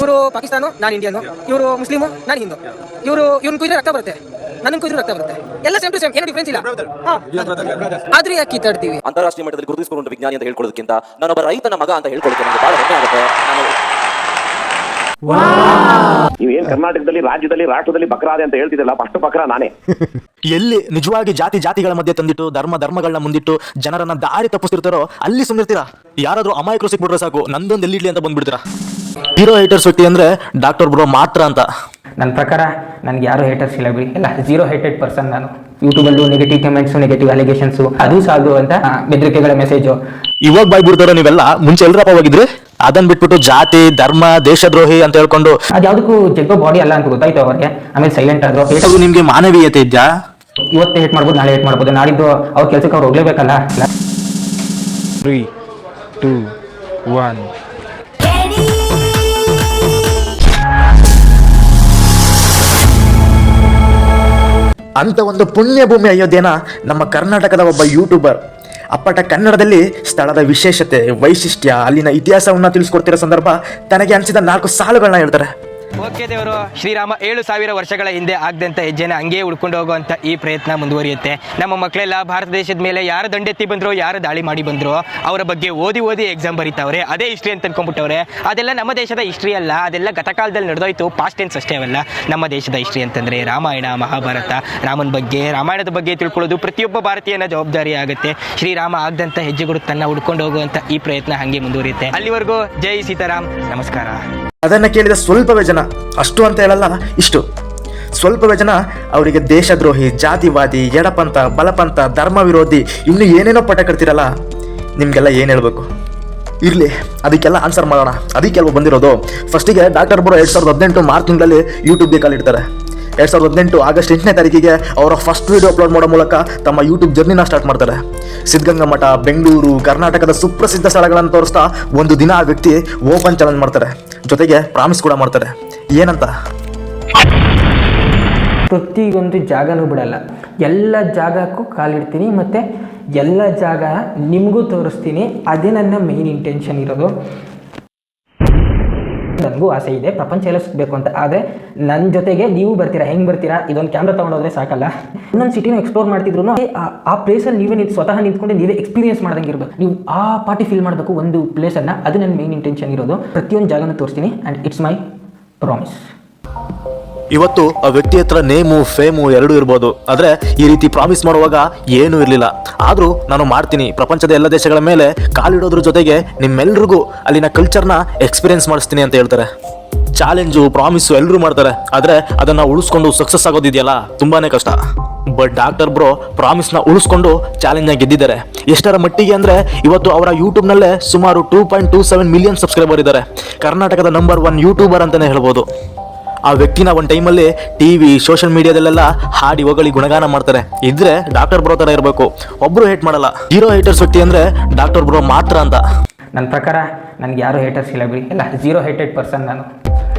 ಇವರು ಪಾಕಿಸ್ತಾನ ನಾನು ಇಂಡಿಯನ್. ಇವರು ಮುಸ್ಲಿಮು ನಾನು ಹಿಂದೂ. ಇವರು ಇವ್ನ ಕುಯ್ದ್ರೆ ರಕ್ತ ಬರುತ್ತೆ. ನನ್ನ ಕುಯ್ದ್ರೆ ರಕ್ತ ಬರುತ್ತೆ. ಎಲ್ಲ ಸೇಮ್ ಟು ಸೇಮ್ ಏನು ಡಿಫ್ರೆನ್ಸ್ ಇಲ್ಲ. ಆದ್ರೆ ಯಾಕೆ ಕಿತ್ತಾಡ್ತೀವಿ ಅಂತಾರಾಷ್ಟ್ರೀಯ ಮಟ್ಟದಲ್ಲಿ ಗುರುತಿಸಿಕೊಂಡು ವಿಜ್ಞಾನಿ ಅಂತ ಹೇಳ್ಕೊಳ್ಳೋದಕ್ಕಿಂತ ನಾನೊಬ್ಬ ರೈತನ ಮಗ ಅಂತ ಹೇಳ್ಕೊಳ್ಳೋಕೆ ನನಗೆ ಬಹಳ ಹೆಮ್ಮೆ ಆಗುತ್ತೆ. ನಾನು ನೀವು ಏನ್ ಕರ್ನಾಟಕದಲ್ಲಿ ರಾಜ್ಯದಲ್ಲಿ ರಾಷ್ಟ್ರದಲ್ಲಿ ಬಕ್ರಾದೆ ಅಂತ ಹೇಳ್ತಿದ್ದಲ್ಲ ಫಸ್ಟ್ ಬಕ್ರಾ ನಾನೇ. ಎಲ್ಲಿ ನಿಜವಾಗಿ ಜಾತಿ ಜಾತಿಗಳ ಮಧ್ಯೆ ತಂದಿಟ್ಟು ಧರ್ಮ ಧರ್ಮಗಳನ್ನ ಮುಂದಿಟ್ಟು ಜನರನ್ನ ದಾರಿ ತಪ್ಪಿಸ್ತಿರ್ತಾರೋ ಅಲ್ಲಿ ಸುಮ್ಮನಿರ್ತೀರಾ ಯಾರಾದ್ರೂ ಅಮಾಯಕರು ಸಿಕ್ಬಿಟ್ರೆ ಸಾಕು ನಂದೊಂದು ಎಲ್ಲಿಡ್ಲಿ ಅಂತ ಬಂದ್ಬಿಡ್ತೀರಾ? ಹೀರೋ ಹೈಟರ್ಸ್ ವ್ಯಕ್ತಿ ಅಂದ್ರೆ ಡಾಕ್ಟರ್ ಬ್ರೋ ಮಾತ್ರ ಅಂತ. ನನ್ನ ಪ್ರಕಾರ ನನಗೆ ಯಾರು ಹೇಟರ್ಸ್ ಇಲ್ಲ ಬಿಡಿ. ಇಲ್ಲ ಜೀರೋ ಹೇಟೆಡ್ ಪರ್ಸನ್ ನಾನು. ಯೂಟ್ಯೂಬಲ್ಲೂ ನೆಗೆಟಿವ್ ಕಮೆಂಟ್ಸು ನೆಗೆಟಿವ್ ಅಲಿಗೇಷನ್ಸ್ ಅದು ಸಾಲದು ಅಂತ ಬೆದರಿಕೆಗಳ ಮೆಸೇಜು ಇವಾಗ ಬಾಯ್ ಬಿಡ್ತಾರೋ ನೀವೆಲ್ಲ ಮುಂಚೆ ಎಲ್ಲರಪ್ಪ ಹೋಗಿದ್ರಿ? ಅದನ್ನ ಬಿಟ್ಬಿಟ್ಟು ಜಾತಿ ಧರ್ಮ ದೇಶದ್ರೋಹಿ ಅಂತ ಹೇಳ್ಕೊಂಡು. ಅದು ಯಾವುದಕ್ಕೂ ಜಗ್ಗೋ ಬಾಡಿ ಅಲ್ಲ ಅಂತ ಗೊತ್ತಾಯ್ತು ಅವ್ರಿಗೆ. ಆಮೇಲೆ ಸೈಲೆಂಟ್ ಆದ್ರು. ಹೇಟು ನಿಮ್ಗೆ ಮಾನವೀಯತೆ ಇದ್ಯಾ? ಇವತ್ತು ಹೇಟ್ ಮಾಡ್ಬೋದು ನಾಳೆ ಹೇಟ್ ಮಾಡ್ಬೋದು. ನಾಡಿದ್ದು ಅವ್ರ ಕೆಲಸಕ್ಕೆ ಅವ್ರು ಹೋಗ್ಲೇಬೇಕಲ್ಲ. Three two one. ಅಂತ ಒಂದು ಪುಣ್ಯ ಭೂಮಿ ಅಯೋಧ್ಯೆನ ನಮ್ಮ ಕರ್ನಾಟಕದ ಒಬ್ಬ ಯೂಟ್ಯೂಬರ್ ಅಪ್ಪಟ ಕನ್ನಡದಲ್ಲಿ ಸ್ಥಳದ ವಿಶೇಷತೆ, ವೈಶಿಷ್ಟ್ಯ, ಅಲ್ಲಿನ ಇತಿಹಾಸವನ್ನು ತಿಳಿಸ್ಕೊಡ್ತಿರೋ ಸಂದರ್ಭ ತನಗೆ ಅನಿಸಿದ ನಾಲ್ಕು ಸಾಲುಗಳನ್ನ ಹೇಳ್ತಾರೆ. ಓಕೆ ದೇವರು, ಶ್ರೀರಾಮ ಏಳು ಸಾವಿರ ವರ್ಷಗಳ ಹಿಂದೆ ಆಗದಂತ ಹೆಜ್ಜೆನ ಹಂಗೆ ಉಳ್ಕೊಂಡು ಹೋಗುವಂಥ ಈ ಪ್ರಯತ್ನ ಮುಂದುವರಿಯುತ್ತೆ. ನಮ್ಮ ಮಕ್ಕಳೆಲ್ಲ ಭಾರತ ದೇಶದ ಮೇಲೆ ಯಾರು ದಂಡೆತ್ತಿ ಬಂದ್ರು, ಯಾರು ದಾಳಿ ಮಾಡಿ ಬಂದ್ರು, ಅವರ ಬಗ್ಗೆ ಓದಿ ಓದಿ ಎಕ್ಸಾಮ್ ಬರೀತಾವ್ರೆ. ಅದೇ ಹಿಸ್ಟ್ರಿ ಅಂತ ಅನ್ಕೊಂಡ್ಬಿಟ್ಟವ್ರೆ. ಅದೆಲ್ಲ ನಮ್ಮ ದೇಶದ ಹಿಸ್ಟ್ರಿ ಅಲ್ಲ, ಅದೆಲ್ಲ ಗತಕಾಲದಲ್ಲಿ ನಡೆದೋಯ್ತು ಪಾಸ್ಟ್ ಟೆನ್ಸ್ ಅಷ್ಟೇ ಅವೆಲ್ಲ. ನಮ್ಮ ದೇಶದ ಹಿಸ್ಟ್ರಿ ಅಂತಂದ್ರೆ ರಾಮಾಯಣ, ಮಹಾಭಾರತ, ರಾಮನ ಬಗ್ಗೆ, ರಾಮಾಯಣದ ಬಗ್ಗೆ ತಿಳ್ಕೊಳ್ಳೋದು ಪ್ರತಿಯೊಬ್ಬ ಭಾರತೀಯನ ಜವಾಬ್ದಾರಿ ಆಗುತ್ತೆ. ಶ್ರೀರಾಮ ಆಗದಂತ ಹೆಜ್ಜೆ ತನ್ನ ಹುಡ್ಕೊಂಡು ಹೋಗುವಂಥ ಈ ಪ್ರಯತ್ನ ಹಾಗೆ ಮುಂದುವರಿಯುತ್ತೆ. ಅಲ್ಲಿವರೆಗೂ ಜೈ ಸೀತಾರಾಮ್. ನಮಸ್ಕಾರ. ಅದನ್ನ ಕೇಳಿದ ಸ್ವಲ್ಪವೇ ಜನ ಅಷ್ಟು ಅಂತ ಹೇಳಲ್ಲ, ಇಷ್ಟು. ಸ್ವಲ್ಪವೇ ಜನ ಅವರಿಗೆ ದೇಶದ್ರೋಹಿ, ಜಾತಿವಾದಿ, ಎಡಪಂಥ, ಬಲಪಂಥ ಧರ್ಮ ವಿರೋಧಿ ಇನ್ನು ಏನೇನೋ ಪಟ ಕಟ್ತಿರಲ್ಲ, ನಿಮಗೆಲ್ಲ ಏನು ಹೇಳಬೇಕು? ಇರಲಿ, ಅದಕ್ಕೆಲ್ಲ ಆನ್ಸರ್ ಮಾಡೋಣ. ಅದಕ್ಕೆಲ್ಲ ಬಂದಿರೋದು? ಫಸ್ಟಿಗೆ ಡಾಕ್ಟರ್ ಬರೋ ಎರಡು ಸಾವಿರದ ಹದಿನೆಂಟು ಮಾರ್ಚ್ ತಿಂಗಳಲ್ಲಿ ಯೂಟ್ಯೂಬ್ಗೆ ಕಾಲಿಡ್ತಾರೆ ಎರಡು ಸಾವಿರದ ಹದಿನೆಂಟು ಆಗಸ್ಟ್ ಎಂಟನೇ ತಾರೀಕಿಗೆ ಅವರ ಫಸ್ಟ್ ವಿಡಿಯೋ ಅಪ್ಲೋಡ್ ಮಾಡೋ ಮೂಲಕ ತಮ್ಮ ಯೂಟ್ಯೂಬ್ ಜರ್ನಿನ ಸ್ಟಾರ್ಟ್ ಮಾಡ್ತಾರೆ. ಸಿದ್ಧಗಂಗಾ ಮಠ, ಬೆಂಗಳೂರು, ಕರ್ನಾಟಕದ ಸುಪ್ರಸಿದ್ಧ ಸ್ಥಳಗಳನ್ನು ತೋರಿಸ್ತಾ ಒಂದು ದಿನ ಆ ವ್ಯಕ್ತಿ ಓಪನ್ ಚಾಲೆಂಜ್ ಮಾಡ್ತಾರೆ. ಜೊತೆಗೆ ಪ್ರಾಮಿಸ್ ಕೂಡ ಮಾಡ್ತಾರೆ. ಏನಂತ? ಪ್ರತಿಯೊಂದು ಜಾಗನೂ ಬಿಡಲ್ಲ. ಎಲ್ಲ ಜಾಗಕ್ಕೂ ಕಾಲಿಡ್ತೀನಿ ಮತ್ತು ಎಲ್ಲ ಜಾಗ ನಿಮಗೂ ತೋರಿಸ್ತೀನಿ. ಅದೇ ನನ್ನ ಮೇಯ್ನ್ ಇಂಟೆನ್ಷನ್ ಇರೋದು. ನನಗೂ ಆಸೆ ಇದೆ, ಪ್ರಪಂಚ ಎಲ್ಲ ಸಿಗಬೇಕು ಅಂತ. ಆದರೆ ನನ್ನ ಜೊತೆಗೆ ನೀವು ಬರ್ತೀರಾ, ಹೆಂಗೆ ಬರ್ತೀರಾ, ಇದೊಂದು ಕ್ಯಾಮ್ರಾ ತೊಗೊಂಡೋದ್ರೆ ಸಾಕಲ್ಲ. ಇನ್ನೊಂದು ಸಿಟಿನ ಎಕ್ಸ್ಪ್ಲೋರ್ ಮಾಡ್ತಿದ್ರು ಆ ಪ್ಲೇಸಲ್ಲಿ ನೀವೇ ನಿಂತು ಸ್ವತಃ ನಿಂತ್ಕೊಂಡು ನೀವೇ ಎಕ್ಸ್ಪೀರಿಯನ್ಸ್ ಮಾಡ್ದಂಗೆ ಇರಬೇಕು. ನೀವು ಆ ಪಾರ್ಟಿ ಫೀಲ್ ಮಾಡಬೇಕು ಒಂದು ಪ್ಲೇಸನ್ನು ಅದು ನನ್ನ ಮೇನ್ ಇಂಟೆನ್ಷನ್ ಇರೋದು. ಪ್ರತಿಯೊಂದು ಜಾಗನೂ ತೋರಿಸ್ತೀನಿ ಆ್ಯಂಡ್ ಇಟ್ಸ್ ಮೈ ಪ್ರಾಮಿಸ್ ಇವತ್ತು ಆ ವ್ಯಕ್ತಿ ಹತ್ರ ನೇಮು, ಫೇಮು ಎರಡೂ ಇರ್ಬೋದು. ಆದ್ರೆ ಈ ರೀತಿ ಪ್ರಾಮಿಸ್ ಮಾಡುವಾಗ ಏನೂ ಇರಲಿಲ್ಲ. ಆದರೂ ನಾನು ಮಾಡ್ತೀನಿ. ಪ್ರಪಂಚದ ಎಲ್ಲ ದೇಶಗಳ ಮೇಲೆ ಕಾಲಿಡೋದ್ರ ಜೊತೆಗೆ ನಿಮ್ಮೆಲ್ರಿಗೂ ಅಲ್ಲಿನ ಕಲ್ಚರ್ನ ಎಕ್ಸ್ಪೀರಿಯನ್ಸ್ ಮಾಡಿಸ್ತೀನಿ ಅಂತ ಹೇಳ್ತಾರೆ. ಚಾಲೆಂಜು ಪ್ರಾಮಿಸು ಎಲ್ಲರೂ ಮಾಡ್ತಾರೆ. ಆದ್ರೆ ಅದನ್ನ ಉಳಿಸ್ಕೊಂಡು ಸಕ್ಸಸ್ ಆಗೋದಿದೆಯಲ್ಲ? ತುಂಬಾನೇ ಕಷ್ಟ. ಬಟ್ ಡಾಕ್ಟರ್ ಬ್ರೋ ಪ್ರಾಮಿಸ್ನ ಉಳಿಸ್ಕೊಂಡು ಚಾಲೆಂಜ್ನ ಗೆದ್ದಿದ್ದಾರೆ. ಎಷ್ಟರ ಮಟ್ಟಿಗೆ ಅಂದ್ರೆ ಇವತ್ತು ಅವರ ಯೂಟ್ಯೂಬ್ನಲ್ಲೇ ಸುಮಾರು two point two seven million subscriber ಇದ್ದಾರೆ. ಕರ್ನಾಟಕದ ನಂಬರ್ ಒನ್ ಯೂಟ್ಯೂಬರ್ ಅಂತಾನೆ ಹೇಳ್ಬೋದು. ಆ ವ್ಯಕ್ತಿನ ಒಂದು ಟೈಮಲ್ಲಿ ಟಿವಿ ಸೋಷಿಯಲ್ ಮೀಡಿಯಾದಲ್ಲೆಲ್ಲ ಹಾಡಿ ಹೊಗಳಿ ಗುಣಗಾನ ಮಾಡ್ತಾರೆ. ಇದ್ರೆ ಡಾಕ್ಟರ್ ಬ್ರೋ ತರ ಇರಬೇಕು. ಒಬ್ರು ಹೇಟ್ ಮಾಡಲ್ಲ. ಹೀರೋ ಹೇಟರ್ಸ್ ವ್ಯಕ್ತಿ ಅಂದ್ರೆ ಡಾಕ್ಟರ್ ಬ್ರೋ ಮಾತ್ರ ಅಂತ. ನನ್ನ ಪ್ರಕಾರ ನನಗೆ ಯಾರು ಹೇಟರ್ಸ್ ಇಲ್ಲ ಬಿಡಿ. ಎಲ್ಲ ಜೀರೋ ಹೇಟೆಡ್ ಪರ್ಸನ್ ನಾನು.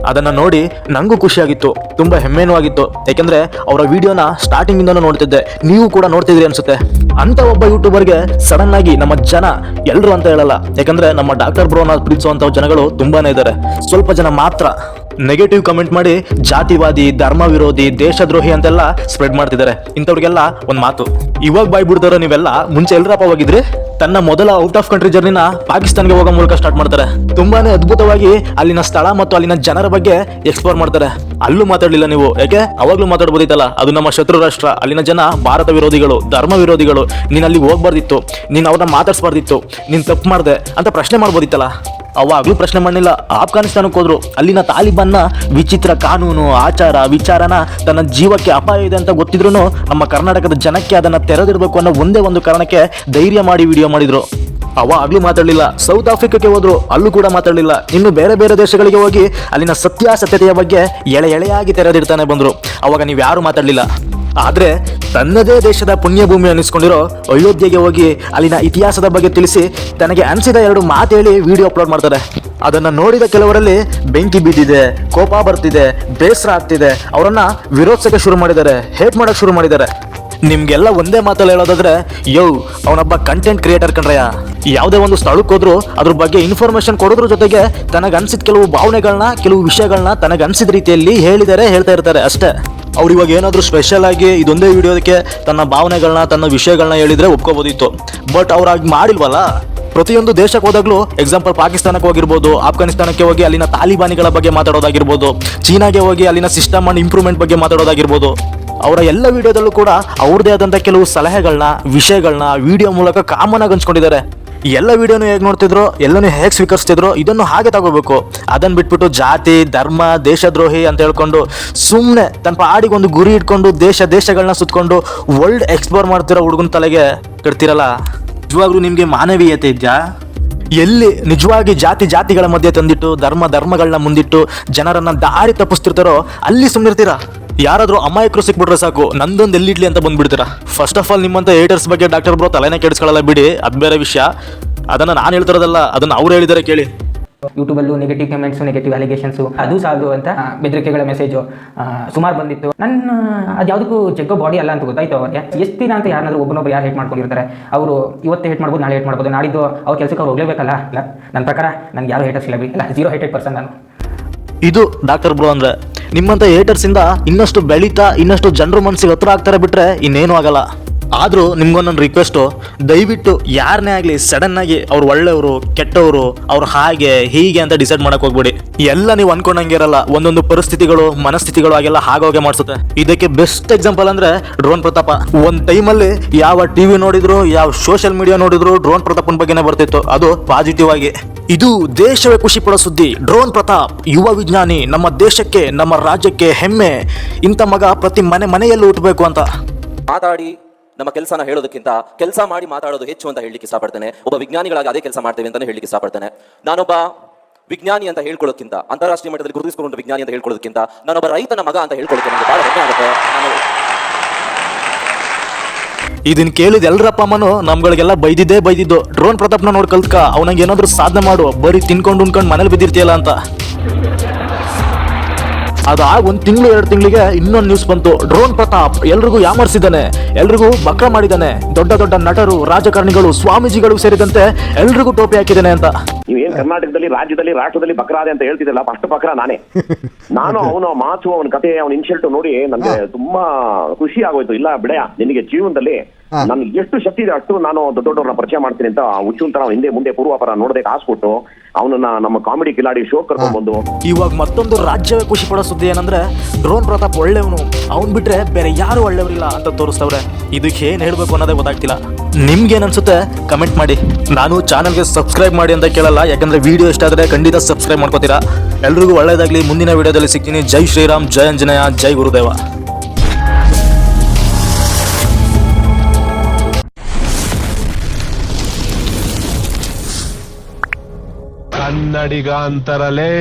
ಅದನ್ನ ನೋಡಿ ನನಗೂ ಖುಷಿಯಾಗಿತ್ತು. ತುಂಬಾ ಹೆಮ್ಮೆನೂ ಆಗಿತ್ತು. ಯಾಕೆಂದರೆ ಅವರ ವಿಡಿಯೋನ ಸ್ಟಾರ್ಟಿಂಗ್ ಇಂದನೂ ನೋಡ್ತಿದ್ದೆ. ನೀವು ಕೂಡ ನೋಡ್ತಿದ್ರಿ ಅನ್ಸುತ್ತೆ. ಅಂತ ಒಬ್ಬ ಯೂಟ್ಯೂಬರ್ಗೆ ಸಡನ್ ಆಗಿ ನಮ್ಮ ಜನ ಎಲ್ಲರೂ ಅಂತ ಹೇಳಲ್ಲ. ಯಾಕಂದ್ರೆ ನಮ್ಮ ಡಾಕ್ಟರ್ ಬ್ರೋನ ಪ್ರೀತಿಸುವಂಥ ಜನಗಳು ತುಂಬಾನೇ ಇದ್ದಾರೆ ಸ್ವಲ್ಪ ಜನ ಮಾತ್ರ. ನೆಗೆಟಿವ್ ಕಮೆಂಟ್ ಮಾಡಿ ಜಾತಿವಾದಿ ಧರ್ಮ ವಿರೋಧಿ ದೇಶದ್ರೋಹಿ ಅಂತೆಲ್ಲ ಸ್ಪ್ರೆಡ್ ಮಾಡ್ತಿದ್ದಾರೆ. ಇಂಥವ್ರಿಗೆಲ್ಲ ಒಂದ್ ಮಾತು. ಇವಾಗ ಬಾಯ್ ಬಿಡ್ತಾರ ನೀವೆಲ್ಲ, ಮುಂಚೆ ಎಲ್ರಪ್ಪ ಹೋಗಿದ್ರಿ ತನ್ನ ಮೊದಲ ಔಟ್ ಆಫ್ ಕಂಟ್ರಿ ಜರ್ನಿನ ಪಾಕಿಸ್ತಾನ್ಗೆ ಹೋಗೋ ಮೂಲಕ ಸ್ಟಾರ್ಟ್ ಮಾಡ್ತಾರೆ. ತುಂಬಾನೇ ಅದ್ಭುತವಾಗಿ ಅಲ್ಲಿನ ಸ್ಥಳ ಮತ್ತು ಅಲ್ಲಿನ ಜನರ ಬಗ್ಗೆ ಎಕ್ಸ್ಪ್ಲೋರ್ ಮಾಡ್ತಾರೆ. ಅಲ್ಲೂ ಮಾತಾಡ್ಲಿಲ್ಲ ನೀವು. ಯಾಕೆ? ಅವಾಗ್ಲೂ ಮಾತಾಡ್ಬೋದಿತ್ತಲ್ಲ? ಅದು ನಮ್ಮ ಶತ್ರು ರಾಷ್ಟ್ರ. ಅಲ್ಲಿನ ಜನ ಭಾರತ ವಿರೋಧಿಗಳು, ಧರ್ಮ ವಿರೋಧಿಗಳು. ನೀನು ಅಲ್ಲಿ ಹೋಗ್ಬಾರ್ದಿತ್ತು. ನೀನು ಅವ್ರನ್ನ ಮಾತಾಡ್ಸ್ಬಾರ್ದಿತ್ತು. ನೀನು ತಪ್ಪು ಮಾಡ್ದೆ ಅಂತ ಪ್ರಶ್ನೆ ಮಾಡ್ಬೋದಿತ್ತಲ್ಲ? ಅವಾಗ್ಲೂ ಪ್ರಶ್ನೆ ಮಾಡಲಿಲ್ಲ. ಆಫ್ಘಾನಿಸ್ತಾನಕ್ಕೆ ಹೋದ್ರು. ಅಲ್ಲಿನ ತಾಲಿಬಾನ್ನ ವಿಚಿತ್ರ ಕಾನೂನು, ಆಚಾರ, ವಿಚಾರನ ತನ್ನ ಜೀವಕ್ಕೆ ಅಪಾಯ ಇದೆ ಅಂತ ಗೊತ್ತಿದ್ರು ನಮ್ಮ ಕರ್ನಾಟಕದ ಜನಕ್ಕೆ ಅದನ್ನು ತೆರೆದಿಡಬೇಕು ಅನ್ನೋ ಒಂದೇ ಒಂದು ಕಾರಣಕ್ಕೆ ಧೈರ್ಯ ಮಾಡಿ ವಿಡಿಯೋ ಮಾಡಿದ್ರು. ಅವಾಗ್ಲೂ ಮಾತಾಡಲಿಲ್ಲ. ಸೌತ್ ಆಫ್ರಿಕಾಕ್ಕೆ ಹೋದ್ರು. ಅಲ್ಲೂ ಕೂಡ ಮಾತಾಡಲಿಲ್ಲ. ಇನ್ನು ಬೇರೆ ಬೇರೆ ದೇಶಗಳಿಗೆ ಹೋಗಿ ಅಲ್ಲಿನ ಸತ್ಯಾಸತ್ಯತೆಯ ಬಗ್ಗೆ ಎಳೆ ಎಳೆಯಾಗಿ ತೆರೆದಿರ್ತಾನೆ ಬಂದ್ರು. ಅವಾಗ ನೀವು ಯಾರು ಮಾತಾಡಲಿಲ್ಲ. ಆದ್ರೆ ತನ್ನದೇ ದೇಶದ ಪುಣ್ಯಭೂಮಿ ಅನ್ನಿಸ್ಕೊಂಡಿರೋ ಅಯೋಧ್ಯೆಗೆ ಹೋಗಿ ಅಲ್ಲಿನ ಇತಿಹಾಸದ ಬಗ್ಗೆ ತಿಳಿಸಿ ತನಗೆ ಅನಿಸಿದ ಎರಡು ಮಾತು ಹೇಳಿ ವಿಡಿಯೋ ಅಪ್ಲೋಡ್ ಮಾಡ್ತಾರೆ. ಅದನ್ನ ನೋಡಿದ ಕೆಲವರಲ್ಲಿ ಬೆಂಕಿ ಬಿದ್ದಿದೆ, ಕೋಪ ಬರ್ತಿದೆ, ಬೇಸರ ಆಗ್ತಿದೆ. ಅವರನ್ನ ವಿರೋಧಿಸಕ್ಕೆ ಶುರು ಮಾಡಿದ್ದಾರೆ ಹೇಟ್ ಮಾಡಕ್ ಶುರು ಮಾಡಿದ್ದಾರೆ? ನಿಮ್ಗೆಲ್ಲ ಒಂದೇ ಮಾತಲ್ಲಿ ಹೇಳೋದಾದ್ರೆ, ಯೋ, ಅವನೊಬ್ಬ ಕಂಟೆಂಟ್ ಕ್ರಿಯೇಟರ್ ಕಣ್ರಯ್ಯ. ಯಾವುದೇ ಒಂದು ಸ್ಥಳಕ್ಕೆ ಹೋದ್ರು ಅದ್ರ ಬಗ್ಗೆ ಇನ್ಫಾರ್ಮೇಶನ್ ಕೊಡೋದ್ರ ಜೊತೆಗೆ ತನಗೆ ಅನ್ಸಿದ ಕೆಲವು ಭಾವನೆಗಳನ್ನ ಕೆಲವು ವಿಷಯಗಳನ್ನ ತನಗೆ ಅನ್ಸಿದ ರೀತಿಯಲ್ಲಿ ಹೇಳಿದರೆ, ಹೇಳ್ತಾ ಇರ್ತಾರೆ ಅಷ್ಟೇ. ಅವ್ರು ಇವಾಗ ಏನಾದರೂ ಸ್ಪೆಷಲ್ ಆಗಿ ಇದೊಂದೇ ವಿಡಿಯೋದಕ್ಕೆ ತನ್ನ ಭಾವನೆಗಳನ್ನ ತನ್ನ ವಿಷಯಗಳನ್ನ ಹೇಳಿದ್ರೆ ಒಪ್ಕೋಬೋದಿತ್ತು. ಬಟ್ ಅವ್ರು ಹಾಗೆ ಮಾಡಿಲ್ವಲ್ಲ? ಪ್ರತಿಯೊಂದು ದೇಶಕ್ಕೆ ಹೋದಾಗಲೂ ಎಕ್ಸಾಂಪಲ್ ಪಾಕಿಸ್ತಾನಕ್ಕೆ ಹೋಗಿರ್ಬೋದು, ಆಫ್ಘಾನಿಸ್ತಾನಕ್ಕೆ ಹೋಗಿ ಅಲ್ಲಿನ ತಾಲಿಬಾನಿಗಳ ಬಗ್ಗೆ ಮಾತಾಡೋದಾಗಿರ್ಬೋದು, ಚೀನಾಗೆ ಹೋಗಿ ಅಲ್ಲಿನ ಸಿಸ್ಟಮ್ ಅಂಡ್ ಇಂಪ್ರೂವ್ಮೆಂಟ್ ಬಗ್ಗೆ ಮಾತಾಡೋದಾಗಿರ್ಬೋದು, ಅವರ ಎಲ್ಲ ವಿಡಿಯೋದಲ್ಲೂ ಕೂಡ ಅವ್ರದೇ ಆದಂಥ ಕೆಲವು ಸಲಹೆಗಳನ್ನ ವಿಷಯಗಳನ್ನ ವಿಡಿಯೋ ಮೂಲಕ ಕಾಮನ್ ಆಗಿ ಹಂಚ್ಕೊಂಡಿದ್ದಾರೆ. ಎಲ್ಲ ವಿಡಿಯೋನು ಹೇಗೆ ನೋಡ್ತಿದ್ರು, ಎಲ್ಲನೂ ಹೇಗೆ ಸ್ವೀಕರಿಸ್ತಿದ್ರು, ಇದನ್ನು ಹಾಗೆ ತಗೋಬೇಕು. ಅದನ್ನು ಬಿಟ್ಬಿಟ್ಟು ಜಾತಿ, ಧರ್ಮ, ದೇಶದ್ರೋಹಿ ಅಂತ ಹೇಳ್ಕೊಂಡು ಸುಮ್ಮನೆ ತನ್ನ ಪಾಡಿಗೆ ಒಂದು ಗುರಿ ಇಟ್ಕೊಂಡು ದೇಶ ದೇಶಗಳನ್ನ ಸುತ್ತಕೊಂಡು ವರ್ಲ್ಡ್ ಎಕ್ಸ್ಪ್ಲೋರ್ ಮಾಡ್ತಿರೋ ಹುಡುಗನ ತಲೆಗೆ ಕಟ್ತಿರಲ್ಲ ನಿಜವಾಗ್ಲೂ ನಿಮಗೆ ಮಾನವೀಯತೆ ಇದೆಯಾ? ಎಲ್ಲಿ ನಿಜವಾಗಿ ಜಾತಿ ಜಾತಿಗಳ ಮಧ್ಯೆ ತಂದಿಟ್ಟು, ಧರ್ಮ ಧರ್ಮಗಳನ್ನ ಮುಂದಿಟ್ಟು ಜನರನ್ನು ದಾರಿ ತಪ್ಪಿಸ್ತಿರ್ತಾರೋ, ಅಲ್ಲಿ ಸುಮ್ಮನಿರ್ತೀರಾ ಯಾರಾದ್ರೂ ಅಮಾಯಕರು ಸಿಕ್ಬಿಟ್ರೆ ಸಾಕು ನಂದೊಂದು ಎಲ್ಲಿಡ್ಲಿ ಅಂತ ಬಂದ್ಬಿಡ್ತೀರಾ? ಫಸ್ಟ್ ಆಫ್ ಆಲ್ ನಿಮ್ಮಂತ ಏಟರ್ಸ್ ಬಗ್ಗೆ ಡಾಕ್ಟರ್ ಬ್ರೋ ತಲೆನೇ ಕೆಡಿಸ್ಕೊಳ್ಳಲ್ಲ ಬಿಡಿ ಅದು ಬೇರೆ ವಿಷಯ. ಅದನ್ನ ನಾನು ಹೇಳ್ತಿರೋದಲ್ಲ ಅದನ್ನ ಅವ್ರು ಹೇಳಿದಾರೆ ಕೇಳಿ. ಯೂಟ್ಯೂಬಲ್ಲೂ ನೆಗೆಟಿವ್ ಕಮೆಂಟ್ಸ್ ನೆಗೆಟಿವ್ ಅಲಿಗೇಷನ್ಸು ಅದು ಸಾಲದು ಅಂತ ಬೆದರಿಕೆಗಳ ಮೆಸೇಜು ಸುಮಾರು ಬಂದಿತ್ತು. ನನ್ನ ಅದು ಯಾವುದಕ್ಕೂ ಜಗ್ಗೋ ಬಾಡಿ ಅಲ್ಲ ಅಂತ ಗೊತ್ತಾಯ್ತು ಅವ್ರಿಗೆ. ಎಷ್ಟು ದಿನ ಅಂತ ಯಾರನ್ನಾದ್ರೂ ಒಬ್ಬನೊಬ್ರು ಯಾರು ಹೇಟ್ ಮಾಡ್ಕೊಂಡಿರ್ತಾರೆ? ಅವರು ಇವತ್ತು ಹೇಟ್ ಮಾಡ್ಬೋದು ನಾಳೆ ಹೇಟ್ ಮಾಡ್ಬೋದು ನಾಳಿದ್ದು ಅವ್ರ ಕೆಲಸಕ್ಕೆ ಅವ್ರು ಹೋಗ್ಲೇಬೇಕಲ್ಲ? ಇಲ್ಲ. ನನ್ನ ಪ್ರಕಾರ ನನಗೆ ಯಾರು ಹೇಟರ್ಸ್ ಇಲ್ಲ ಬಿಡಿ. ಇಲ್ಲ ಜೀರೋ ಹೇಟೆಡ್ ಪರ್ಸನ್ ನಾನು. ಇದು ಡಾಕ್ಟರ್ ಬ್ರೋ ಅಂದ್ರೆ ನಿಮ್ಮಂತ ಏಟರ್ಸ್ ಇಂದ ಇನ್ನಷ್ಟು ಬೆಳೀತಾ ಇನ್ನಷ್ಟು ಜನರು ಮನಸ್ಸಿಗೆ ಹತ್ರ ಆಗ್ತಾರೆ ಬಿಟ್ರೆ ಇನ್ನೇನು ಆಗಲ್ಲ. ಆದ್ರೂ ನಿಮ್ಗೊಂದೊಂದು ರಿಕ್ವೆಸ್ಟು ದಯವಿಟ್ಟು ಯಾರನ್ನೇ ಆಗಲಿ ಸಡನ್ನಾಗಿ ಅವ್ರು ಒಳ್ಳೆಯವರು, ಕೆಟ್ಟವರು, ಅವ್ರು ಹಾಗೆ, ಹೀಗೆ ಅಂತ ಡಿಸೈಡ್ ಮಾಡಕ್ಕೆ ಹೋಗ್ಬೇಡಿ. ಎಲ್ಲ ನೀವು ಅನ್ಕೊಂಡಂಗೆ ಇರಲ್ಲ, ಒಂದೊಂದು ಪರಿಸ್ಥಿತಿಗಳು, ಮನಸ್ಥಿತಿಗಳು ಹಾಗೆಲ್ಲ ಹಾಗೋಗೆ ಮಾಡಿಸುತ್ತೆ. ಇದಕ್ಕೆ ಬೆಸ್ಟ್ ಎಕ್ಸಾಂಪಲ್ ಅಂದ್ರೆ ಡ್ರೋನ್ ಪ್ರತಾಪ. ಒಂದು ಟೈಮಲ್ಲಿ ಯಾವ ಟಿವಿ ನೋಡಿದ್ರು, ಯಾವ ಸೋಷಿಯಲ್ ಮೀಡಿಯಾ ನೋಡಿದ್ರು, ಡ್ರೋನ್ ಪ್ರತಾಪನ ಬಗ್ಗೆನೇ ಬರ್ತಿತ್ತು. ಅದು ಪಾಸಿಟಿವ್ ಆಗಿ. ಇದು ದೇಶವೇ ಖುಷಿ ಪಡೋ ಸುದ್ದಿ. ಡ್ರೋನ್ ಪ್ರತಾಪ್, ಯುವ ವಿಜ್ಞಾನಿ, ನಮ್ಮ ದೇಶಕ್ಕೆ, ನಮ್ಮ ರಾಜ್ಯಕ್ಕೆ ಹೆಮ್ಮೆ. ಇಂಥ ಮಗ ಪ್ರತಿ ಮನೆ ಮನೆಯಲ್ಲೂ ಹುಟ್ಟಬೇಕು ಅಂತ. ಮಾತಾಡಿ. ನಮ್ಮ ಕೆಲಸನ ಹೇಳೋದಕ್ಕಿಂತ ಕೆಲಸ ಮಾಡಿ ಮಾತಾಡೋದು ಹೆಚ್ಚು ಅಂತ ಹೇಳಲಿಕ್ಕೆ ಇಷ್ಟಪಡ್ತೇನೆ. ಒಬ್ಬ ವಿಜ್ಞಾನಿಗಳಾಗಿ ಅದೇ ಕೆಲಸ ಮಾಡ್ತೇವೆ ಅಂತಾನೆ ಹೇಳಲಿಕ್ಕೆ ಇಷ್ಟಪಡ್ತೇನೆ. ನಾನೊಬ್ಬ ವಿಜ್ಞಾನಿ ಅಂತ ಹೇಳ್ಕೊಳ್ಳೋಕ್ಕಿಂತ ಅಂತಾರಾಷ್ಟ್ರೀಯ ಮಟ್ಟದಲ್ಲಿ ಗುರುತಿಸಿಕೊಂಡು ವಿಜ್ಞಾನಿ ಅಂತ ಹೇಳ್ಕೊಳ್ಳೋದಕ್ಕಿಂತ ನಾನೊಬ್ಬ ರೈತನ ಮಗ ಅಂತ ಹೇಳ್ಕೊಳ್ಳೋಕೆ ನನಗೆ ಬಹಳ ಹೆಮ್ಮೆ ಆಗುತ್ತೆ. ನಾನು ಇದನ್ನ ಕೇಳಿದ ಎಲ್ರಪ್ಪ ಅಮ್ಮನು ನಮ್ಗಳಿಗೆಲ್ಲ ಬೈದಿದ್ದೇ ಬೈದಿದ್ದು, ಡ್ರೋನ್ ಪ್ರತಾಪ್ನ ನೋಡಿ ಕಲ್ತ್ಕ, ಅವನಿಗೆ ಏನಾದ್ರು ಸಾಧನೆ ಮಾಡು, ಬರೀ ತಿನ್ಕೊಂಡು ಉಣ್ಕೊಂಡು ಮನೇಲಿ ಬಿದ್ದಿರ್ತೀಯಲ್ಲ ಅಂತ. ಅದಾಗ ಒಂದ್ ತಿಂಗಳು ಎರಡು ತಿಂಗಳಿಗೆ ಇನ್ನೊಂದು ನ್ಯೂಸ್ ಬಂತು. ಡ್ರೋನ್ ಪ್ರತಾಪ್ ಎಲ್ರಿಗೂ ಯಾಮರ್ಸಿದ್ದಾನೆ ಎಲ್ರಿಗೂ ಬಕ್ರ ಮಾಡಿದ್ದಾನೆ. ದೊಡ್ಡ ದೊಡ್ಡ ನಟರು ರಾಜಕಾರಣಿಗಳು ಸ್ವಾಮೀಜಿಗಳು ಸೇರಿದಂತೆ ಎಲ್ರಿಗೂ ಟೋಪಿ ಹಾಕಿದ್ದಾನೆ ಅಂತ. ನೀವೇನ್ ಕರ್ನಾಟಕದಲ್ಲಿ ರಾಜ್ಯದಲ್ಲಿ ರಾಷ್ಟ್ರದಲ್ಲಿ ಬಕ್ರಾದೆ ಅಂತ ಹೇಳ್ತಿದ್ದಲ್ಲ ಫಸ್ಟ್ ಬಕ್ರ ನಾನೇ. ನಾನು ಅವನ ಮಾತು ಅವನ ಕತೆ ಅವನ ಇನ್ಸಲ್ಟ್ ನೋಡಿ ನನಗೆ ತುಂಬಾ ಖುಷಿ ಆಗೋಯ್ತು. ಇಲ್ಲ ಬಿಡಯ ನಿನಗೆ ಜೀವನದಲ್ಲಿ ನನ್ಗೆ ಎಷ್ಟು ಶಕ್ತಿ ಇದೆ ಅಷ್ಟು ನಾನು ದೊಡ್ಡ ದೊಡ್ಡವ್ರನ್ನ ಪರಿಚಯ ಮಾಡ್ತೀನಿ ಅಂತ ಹುಚ್ಚುಂತ ನಾವು ಹಿಂದೆ ಮುಂದೆ ಪೂರ್ವಾಪರ ನೋಡದೆ ಕಾಸು ಕೊಟ್ಟು ಅವನನ್ನ ನಮ್ಮ ಕಾಮಿಡಿ ಕಿಲಾಡಿ ಶೋ ಕರ್ಕೊಂಡ್ ಬಂದು ಇವಾಗ ಮತ್ತೊಂದು ರಾಜ್ಯವೇ ಖುಷಿ ಪಡೋ ಸುದ್ದಿ ಏನಂದ್ರೆ ಡ್ರೋನ್ ಪ್ರತಾಪ್ ಒಳ್ಳೆಯವನು ಅವ್ನ್ ಬಿಟ್ರೆ ಬೇರೆ ಯಾರು ಒಳ್ಳೆಯವರಿಲ್ಲ ಅಂತ ತೋರಿಸ್ತವ್ರೆ. ಇದಕ್ಕೆ ಏನ್ ಹೇಳ್ಬೇಕು ಅನ್ನೋದೇ ಗೊತ್ತಾಗ್ತಿಲ್ಲ. ನಿಮ್ಗೇನ್ ಅನ್ಸುತ್ತೆ? ಕಮೆಂಟ್ ಮಾಡಿ. ನಾನು ಚಾನಲ್ಗೆ ಸಬ್ಸ್ಕ್ರೈಬ್ ಮಾಡಿ ಅಂತ ಕೇಳಲ್ಲ ಯಾಕಂದ್ರೆ ವಿಡಿಯೋ ಇಷ್ಟ ಆದ್ರೆ ಖಂಡಿತ ಸಬ್ಸ್ಕ್ರೈಬ್ ಮಾಡ್ಕೋತೀರಾ. ಎಲ್ರಿಗೂ ಒಳ್ಳೇದಾಗ್ಲಿ. ಮುಂದಿನ ವಿಡಿಯೋದಲ್ಲಿ ಸಿಗ್ತೀನಿ. ಜೈ ಶ್ರೀರಾಮ್ ಜಯ ಅಂಜನೇಯ ಜೈ ಗುರುದೇವ. ಕನ್ನಡಿಗ ಅಂತರಲೇ.